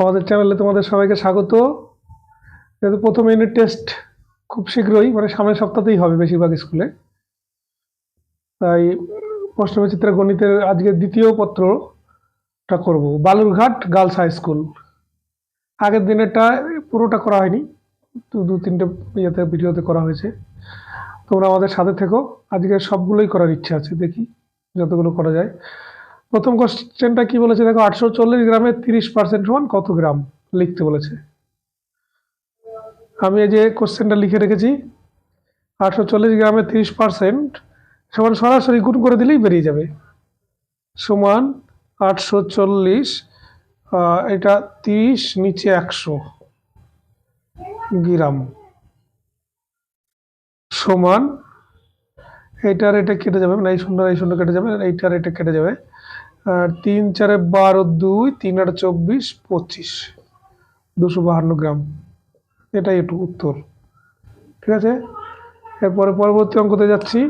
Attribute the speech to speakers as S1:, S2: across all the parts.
S1: আমাদের চ্যানেলে তোমাদের সবাইকে স্বাগত। যেহেতু প্রথম ইউনিট টেস্ট খুব শীঘ্রই মানে সামনের সপ্তাহতেই হবে বেশিরভাগ স্কুলে তাই প্রশ্নবিচিত্রা গণিতের আজকের দ্বিতীয় পত্রটা করব। বালুরঘাট গার্লস হাই স্কুল আগের দিনেরটা পুরোটা করা হয়নি, দু দু, তিনটে ইয়েতে ভিডিওতে করা হয়েছে। তোমরা আমাদের সাথে থেকো আজকে সবগুলোই করার ইচ্ছা আছে, দেখি যতগুলো করা যায়। প্রথম কোশ্চেনটা কি বলেছে? দেখো, আটশো চল্লিশ গ্রামের তিরিশ পার্সেন্ট সমান কত গ্রাম? লিখতে বলেছে। আমি এই যে কোশ্চেনটা লিখে রেখেছি। আটশো চল্লিশ গ্রামের তিরিশ পার্সেন্ট সমান সরাসরি গুণ করে দিলেই বেরিয়ে যাবে। সমান আটশো চল্লিশ এটা তিরিশ নিচে একশো গ্রাম। সমান, এইটার এটা কেটে যাবে মানে এই শূন্য এই শূন্য কেটে যাবে, এইটার এটা কেটে যাবে। আর তিন চারে বারো দুই, তিন আট চব্বিশ পঁচিশ। দুশো বাহান্ন গ্রাম। এটাই একটু উত্তর। ঠিক আছে? এরপরে পরবর্তী অঙ্কতে যাচ্ছি।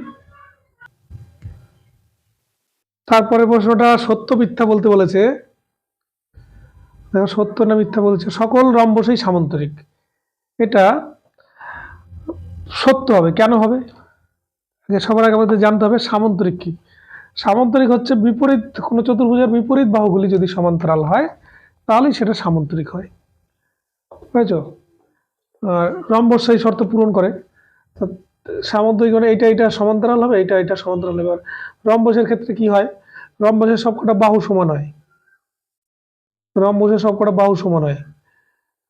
S1: তারপরে প্রশ্নটা সত্য মিথ্যা বলতে বলেছে। সত্য না মিথ্যা বলছে? সকল রম্বসই সামান্তরিক। এটা সত্য হবে। কেন হবে? সবার আগে আমাদের জানতে হবে সামান্তরিক কি। সামান্তরিক হচ্ছে বিপরীত, কোনো চতুর্ভুজের বিপরীত বাহুগুলি যদি সমান্তরাল হয়, তাহলেই সেটা সামান্তরিক হয়। বুঝেছ? রম্বস সেই শর্ত পূরণ করে। সামান্তরিক মানে এইটা এটা সমান্তরাল হবে, এইটা এটা সমান্তরাল। হবে রম্বসের ক্ষেত্রে কি হয়? রম্বসের সবকটা বাহু সমান হয়। রম্বসের সবকটা বাহু সমান হয়।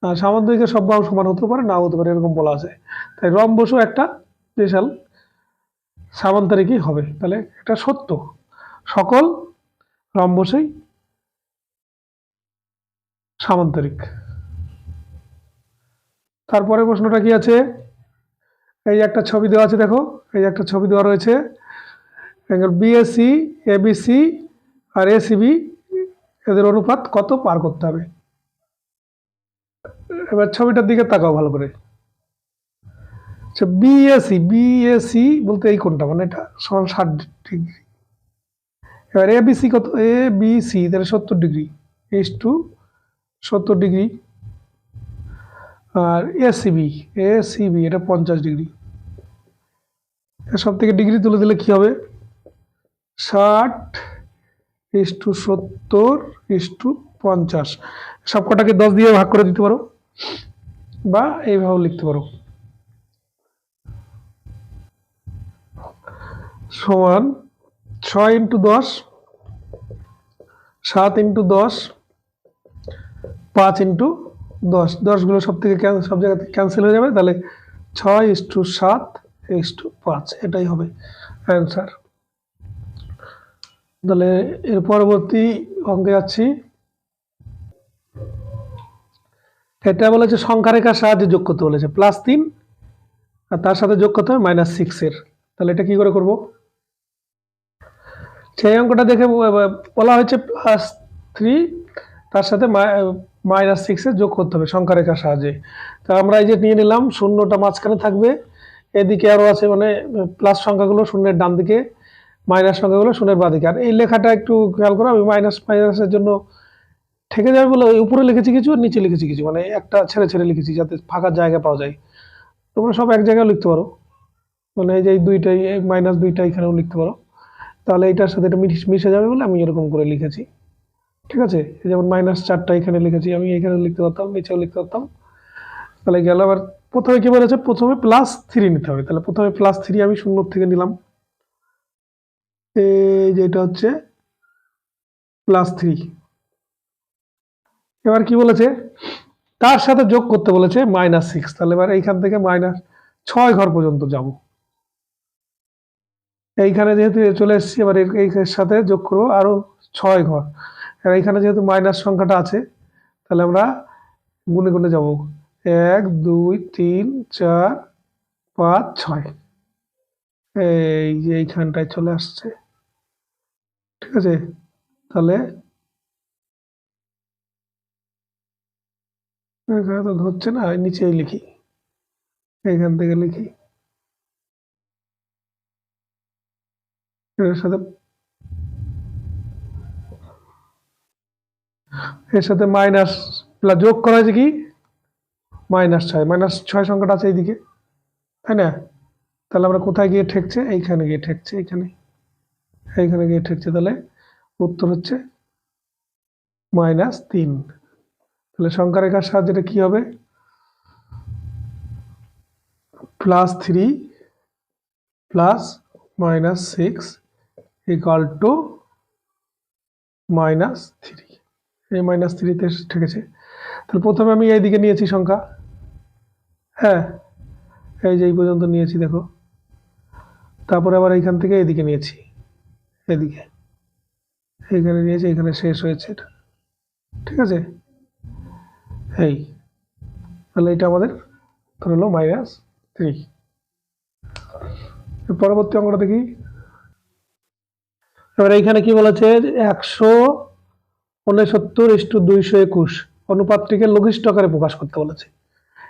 S1: সামান্তরিকের সব বাহু সমান হতে পারে, না হতে পারে, এরকম বলা আছে। তাই রম্বসও একটা স্পেশাল সামান্তরিকই হবে। তাহলে এটা সত্য। সকল রম্বসই সামান্তরিক তারপরে প্রশ্নটা কি আছে? এই একটা ছবি দেওয়া আছে, দেখো। এই একটা ছবি দেওয়া রয়েছে। বিএসসি এবিসি আর এসিবি এদের অনুপাত কত পার করতে হবে? এবার ছবিটার দিকে তাকাও ভালো করে। আচ্ছা বিএসি বিএসি বলতে এই কোনটা? মানে এটা সমান ষাট ডিগ্রি। এবার এবিসি কত? এ বি সি তাহলে সত্তর ডিগ্রি। এস টু সত্তর ডিগ্রি। আর এসিবি এসিবি এটা পঞ্চাশ ডিগ্রি। সব থেকে ডিগ্রি তুলে দিলে কি হবে? ষাট ইস টু সত্তর ইস টু পঞ্চাশ। সব কটাকে দশ দিয়ে ভাগ করে দিতে পারো। বা এইভাবে লিখতে পারো। সমান ছয় ইন্টু দশ, সাত ইন্টু দশ, পাঁচ ইন্টু দশ। দশগুলো সব থেকে সব জায়গা থেকে ক্যান্সেল হয়ে যাবে, তাহলে ছয় ইস টু সাত, ইস টু পাঁচ, এটাই হবে অ্যান্সার তাহলে এর পরবর্তী অঙ্কে যাচ্ছি। এটা বলেছে সংখ্যা রেখার সাহায্যে যোগ করতে বলেছে প্লাস তিন, আর তার সাথে যোগ করতে হবে মাইনাস সিক্সের তাহলে এটা কি করে করব? সেই অঙ্কটা দেখে বলা হয়েছে প্লাস থ্রি তার সাথে মাইনাস সিক্সের যোগ করতে হবে সংখ্যা রেখার সাহায্যে। তা আমরা এই যে নিয়ে নিলাম, শূন্যটা মাঝখানে থাকবে, এদিকে আরও আছে মানে প্লাস সংখ্যাগুলো শূন্যের ডান দিকে মাইনাস সংখ্যাগুলো শূন্যের বাঁ দিকে। আর এই লেখাটা একটু খেয়াল করো, আমি মাইনাস মাইনাসের জন্য ঠেকে যাবে বলে উপরে লিখেছি কিছু আর নিচে লিখেছি কিছু মানে একটা ছেড়ে ছেড়ে লিখেছি যাতে ফাঁকা জায়গা পাওয়া যায়। তোমরা সব এক জায়গায় লিখতে পারো। মানে এই যে দুইটাই মাইনাস দুইটা এখানেও লিখতে পারো। তাহলে এইটার সাথে এটা মিশে যাবে বলে আমি এরকম করে লিখেছি। ঠিক আছে? যেমন মাইনাস চারটা এখানে লিখেছি, আমি এখানে লিখতে পারতাম, নিচেও লিখতে পারতাম। তাহলে গেল আবার প্রথমে কি বলেছে? প্রথমে প্লাস থ্রি নিতে হবে। তাহলে প্রথমে প্লাস থ্রি আমি শূন্য থেকে নিলাম। এই যে এটা হচ্ছে প্লাস থ্রি এবার কি বলেছে? তার সাথে যোগ করতে বলেছে মাইনাস সিক্স তাহলে এবার এইখান থেকে মাইনাস ছয় ঘর পর্যন্ত যাব। এইখানে যেহেতু চলে এসেছি, এবার এর- সাথে যোগ করব আরও ছয় ঘর। আর এইখানে যেহেতু মাইনাস সংখ্যাটা আছে, তাহলে আমরা গুনে গুনে যাব। এক, দুই, তিন, চার, পাঁচ, ছয়। এই যে এইখানটায় চলে আসছে। ঠিক আছে? তাহলে এখানে তো ধরছে না, নিচেই লিখি। এখান থেকে লিখি। এর সাথে এর সাথে মাইনাস প্লাস যোগ করা হয়েছে কি? মাইনাস ছয়। মাইনাস ছয় সংখ্যাটা আছে এইদিকে, তাই না? তাহলে আমরা কোথায় গিয়ে ঠেকছে? এইখানে গিয়ে ঠেকছে, এইখানে। এইখানে গিয়ে ঠেকছে, তাহলে উত্তর হচ্ছে মাইনাস তিন। তাহলে সংখ্যা রেখার সাহায্যে এটা কি হবে? Plus three plus minus six equal two minus three এই মাইনাস থ্রিতে ঠেকেছে। তাহলে প্রথমে আমি এইদিকে নিয়েছি সংখ্যা। হ্যাঁ এই যে এই পর্যন্ত নিয়েছি, দেখো। তারপরে আবার এইখান থেকে এদিকে নিয়েছি। এদিকে। এইখানে নিয়েছি, এখানে শেষ হয়েছে এটা। ঠিক আছে? এই। তাহলে এটা আমাদের ধরে হলো মাইনাস থ্রি পরবর্তী অঙ্কটা দেখি। এবার এইখানে কি বলেছে একশো উনসত্তর ইস্টু দুইশো একুশ অনুপাতটিকে লঘিষ্ঠ আকারে প্রকাশ করতে বলেছে।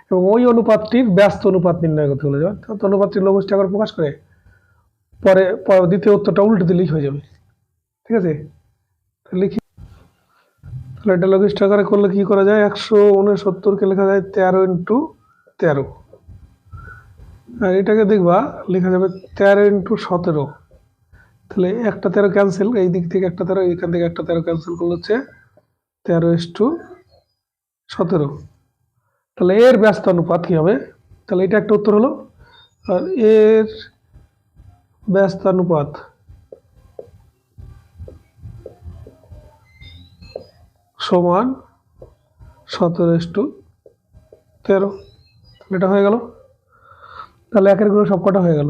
S1: এবং ওই অনুপাতটির ব্যস্ত অনুপাত নির্ণয় করতে বলেছে। অর্থাৎ অনুপাতটি লঘিষ্ঠ আকারে প্রকাশ করে পরে পরে দ্বিতীয় উত্তরটা উল্টে দিলেই হয়ে যাবে। ঠিক আছে? লিখি। তাহলে এটা লঘিষ্ঠ আকারে করলে কি করা যায়? একশো উনসত্তরকে লেখা যায় তেরো ইন্টু তেরো। আর এটাকে দেখবা, লেখা যাবে তেরো ইন্টু সতেরো। তাহলে একটা তেরো ক্যান্সেল এই দিক থেকে একটা তেরো, এখান থেকে একটা তেরো ক্যান্সেল করলে হচ্ছে তেরো এস টু সতেরো। তাহলে এর ব্যস্ত অনুপাত কী হবে? তাহলে এটা একটা উত্তর হলো, আর এর ব্যস্ত অনুপাত সমান সতেরো এস টু তেরো এটা হয়ে গেল। তাহলে একের সব কটা হয়ে গেল।